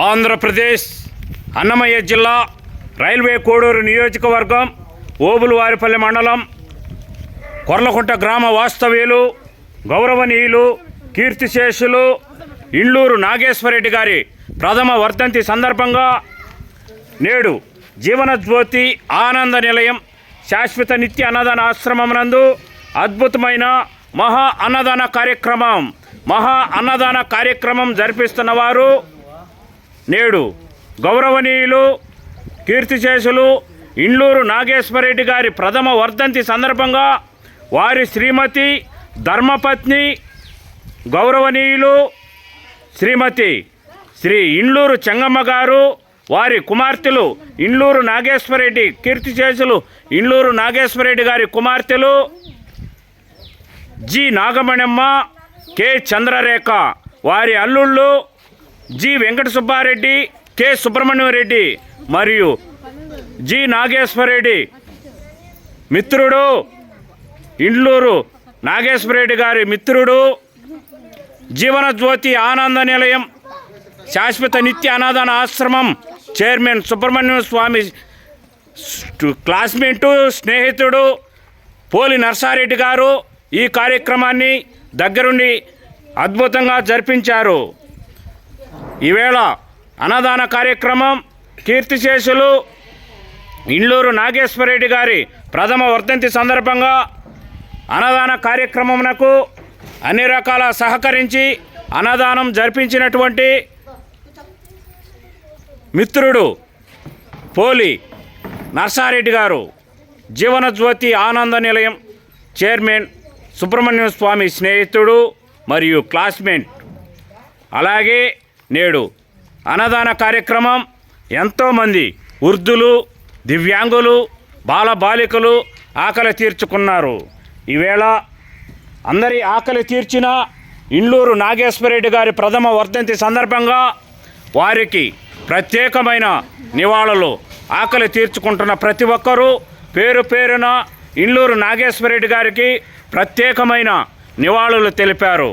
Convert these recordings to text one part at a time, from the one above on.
ఆంధ్రప్రదేశ్ అన్నమయ్య జిల్లా రైల్వే కోడూరు నియోజకవర్గం ఓబులవారిపల్లి మండలం కొర్లకుంట గ్రామ వాస్తవ్యులు గౌరవనీయులు కీర్తిశేషులు ఇండ్లూరు నాగేశ్వరరెడ్డి గారి ప్రథమ వర్ధంతి సందర్భంగా నేడు జీవనజ్యోతి ఆనంద నిలయం శాశ్వత నిత్య అన్నదాన ఆశ్రమం నందు అద్భుతమైన మహా అన్నదాన కార్యక్రమం మహా అన్నదాన కార్యక్రమం జరిపిస్తున్న వారు నేడు గౌరవనీయులు కీర్తిశేషులు ఇండ్లూరు నాగేశ్వరరెడ్డి గారి ప్రథమ వర్ధంతి సందర్భంగా వారి శ్రీమతి ధర్మపత్ని గౌరవనీయులు శ్రీమతి శ్రీ ఇండ్లూరు చెంగమ్మ గారు వారి కుమార్తెలు ఇండ్లూరు నాగేశ్వరరెడ్డి కీర్తిశేషులు ఇండ్లూరు నాగేశ్వరరెడ్డి గారి కుమార్తెలు జి నాగమణమ్మ కె చంద్రరేఖ వారి అల్లుళ్ళు జి వెంకట సుబ్బారెడ్డి కె సుబ్రహ్మణ్యం రెడ్డి మరియు జి నాగేశ్వరరెడ్డి. మిత్రుడు ఇండ్లూరు నాగేశ్వరరెడ్డి గారి మిత్రుడు జీవనజ్యోతి ఆనంద నిలయం శాశ్వత నిత్య అనాదాన ఆశ్రమం చైర్మన్ సుబ్రహ్మణ్యం స్వామి క్లాస్మేటు స్నేహితుడు పోలి నర్సారెడ్డి గారు ఈ కార్యక్రమాన్ని దగ్గరుండి అద్భుతంగా జరిపించారు. ఈవేళ అన్నదాన కార్యక్రమం కీర్తిశేషులు ఇండ్లూరు నాగేశ్వరరెడ్డి గారి ప్రథమ వర్ధంతి సందర్భంగా అన్నదాన కార్యక్రమమునకు అన్ని రకాల సహకరించి అన్నదానం జరిపించినటువంటి మిత్రుడు పోలి నర్సారెడ్డి గారు జీవనజ్యోతి ఆనంద నిలయం చైర్మన్ సుబ్రహ్మణ్యం స్వామి స్నేహితుడు మరియు క్లాస్మేట్. అలాగే నేడు అన్నదాన కార్యక్రమం ఎంతోమంది వృద్ధులు దివ్యాంగులు బాలబాలికలు ఆకలి తీర్చుకున్నారు. ఈవేళ అందరి ఆకలి తీర్చిన ఇండ్లూరు నాగేశ్వరరెడ్డి గారి ప్రథమ వర్ధంతి సందర్భంగా వారికి ప్రత్యేకమైన నివాళులు ఆకలి తీర్చుకుంటున్న ప్రతి ఒక్కరూ పేరు పేరున ఇండ్లూరు నాగేశ్వరరెడ్డి గారికి ప్రత్యేకమైన నివాళులు తెలిపారు.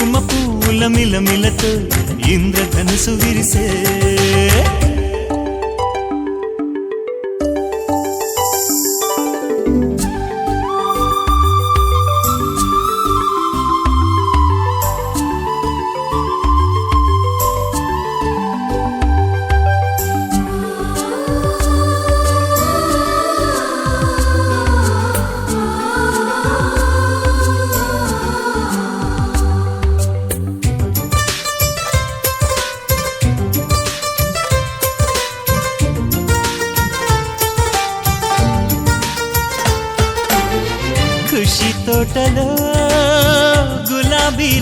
కుంకుమ పువ్వుల మిలమిలతో ఇంద్రధనుసు విరిసే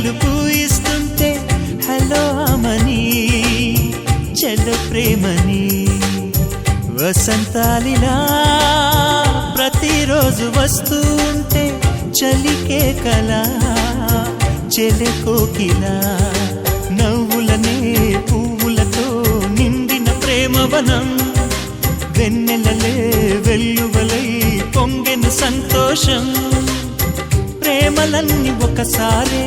పిలుపు పూయిస్తుంటే హలో అమని చెల్లు ప్రేమని వసంతాలిలా ప్రతిరోజు వస్తూ ఉంటే చలికే కల చెలె కోకిలా నవ్వులనే పువ్వులతో నిండిన ప్రేమవనం వెన్నెలలే వెల్లువలై పొంగిన సంతోషం ప్రేమలన్నీ ఒకసారే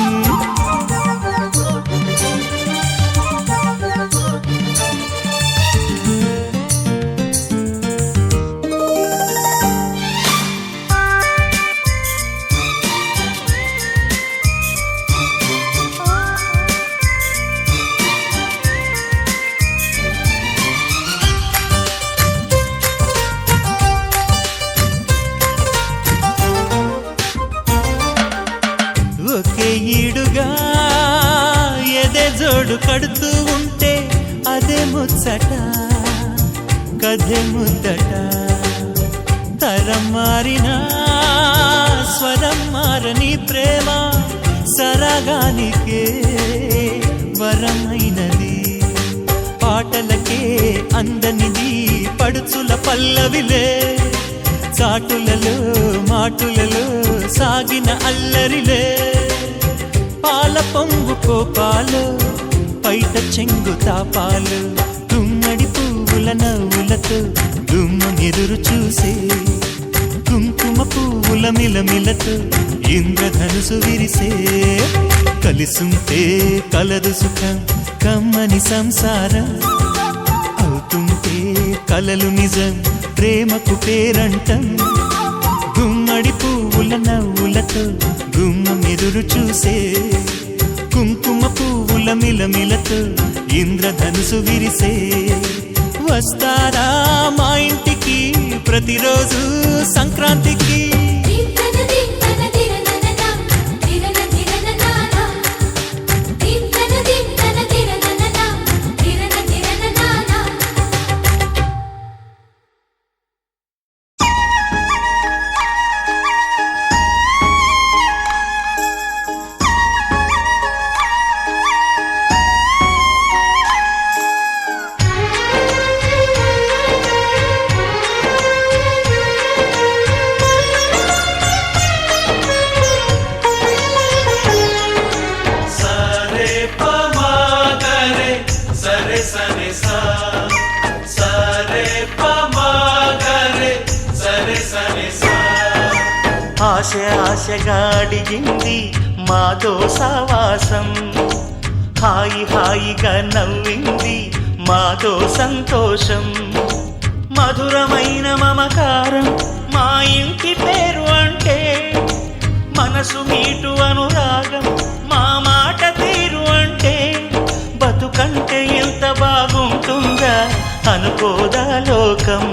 ఒకే ఈడుగా ఎదే జోడు కడుతూ ఉంటే అదే ముచ్చట కథే ముద్దట. తరం మారినా స్వరం మారని ప్రేమ సరగానికే వరమైనది. పాటలకే అందనిది పడుచుల పల్లవిలే చాటులలో మాటులలో సాగిన అల్లరిలే పాల పొంగు కోపాలు పైట చెంగు తాపాలు గుమ్మడి పువ్వుల నవ్వులతో గుమ్మ ఎదురు చూసే కుంకుమ పువ్వుల మిలమిలతో ఇంద్రధనుసు విరిసే. కలిసుంటే కలదు సుఖం కమ్మని సంసారం. అవుతుంటే కలలు నిజం ప్రేమకు పేరంటం. గుమ్మడి పువ్వుల నవ్వులతో గుమ్మం ఎదురు చూసే కుంకుమ పువ్వుల మిలమిలతో ఇంద్రధనుసు విరిసే వస్తారా మా ఇంటికి ప్రతిరోజు సంక్రాంతికి? ఆశ ఆశగా అడిగింది మాతో సావాసం హాయి హాయిగా నవ్వింది మాతో సంతోషం. మధురమైన మమకారం మా ఇంటి పేరు అంటే మనసు మీటు అనురాగం మా మాట తీరు అంటే బతుకంటే ఎంత బాగుంటుందా అనుకోదా లోకం.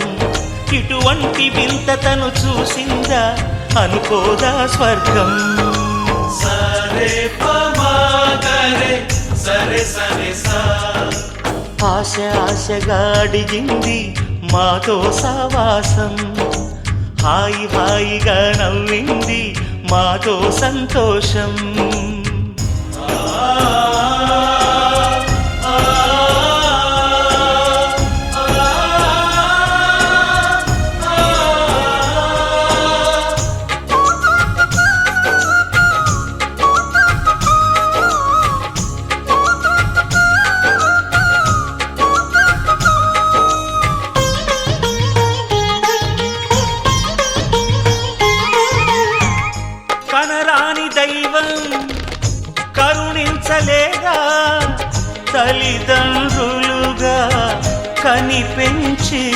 ఇటువంటి వింత తను చూసిందా అనుకోదా స్వర్గం? సరే పమాగరే సరే సరే సా. ఆశ ఆశగా అడిగింది మాతో సావాసం హాయి హాయిగా నవ్వింది మాతో సంతోషం. తల్లిదండ్రులుగా కనిపించి.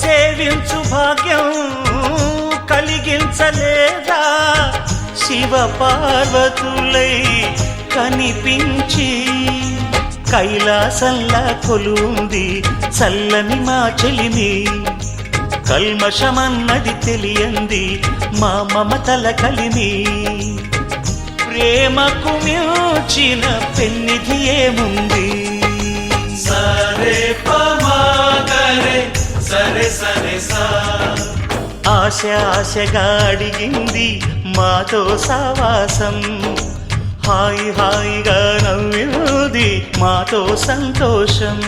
సేవించు భాగ్యం కలిగించలేదా? శివ పార్వతులై కనిపించి. కైలాసంలా కొలుంది చల్లని మా చెలిమి కల్మషమన్నది తెలియంది మా మమతల కలిమి. ప్రేమకు మించిన పెన్నిధి ఏముంది? సరే పమాగరే సరే సరే సా. ఆశ ఆశగా అడిగింది మాతో సావాసం. హాయి హాయిగా నవ్వింది మాతో సంతోషం.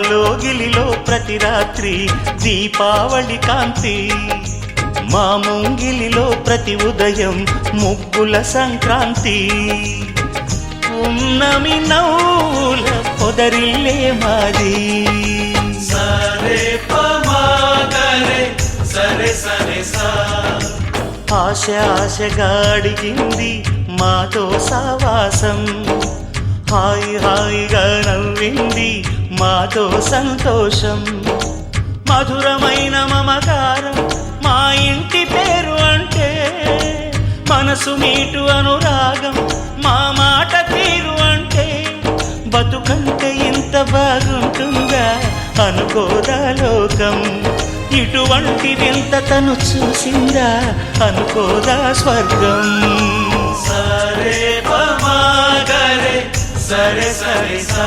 మాలో గిలిలో ప్రతి రాత్రి దీపావళి కాంతి. మా ముంగిలిలో ప్రతి ఉదయం ముగ్గుల సంక్రాంతి. ఉన్నమి నవ్వుల పొదరిల్లే మాది. సరే సరే సరే సా. ఆశ ఆశగా అడిగింది మాతో సావాసం హాయి హాయిగా నవ్వింది మాతో సంతోషం. మధురమైన మమకారం మా ఇంటి పేరు అంటే మనసు మీటు అనురాగం మా మాట తీరు అంటే బతుకంటే ఇంత బాగుంటుందా అనుకోదా లోకం. ఇటువంటి వింత తను చూసిందా అనుకోదా స్వర్గం. సరే సరే సరే సరే సరే సరే సా